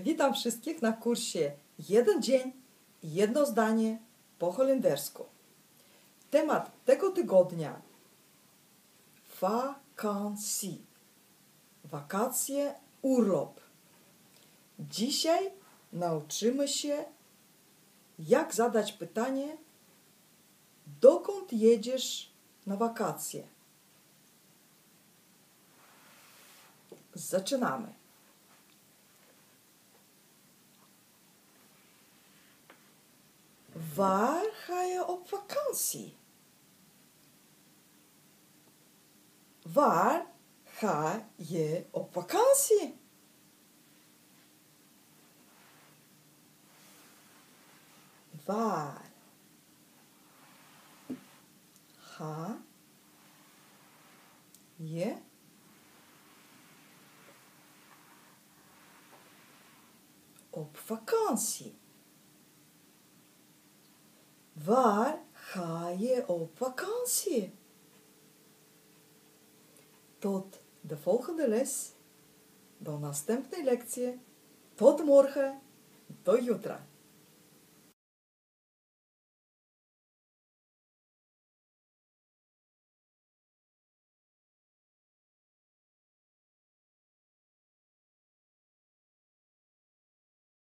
Witam wszystkich na kursie Jeden dzień, jedno zdanie po holendersku. Temat tego tygodnia Vakantie. Wakacje, urlop. Dzisiaj nauczymy się, jak zadać pytanie, dokąd jedziesz na wakacje. Zaczynamy. Waar ga je op vakantie? Waar ga je op vakantie? Waar ga je op vakantie? Waar ga je op vakantie? Tot de volgende les. Do następnej lekcji. Tot morgen. Do jutra.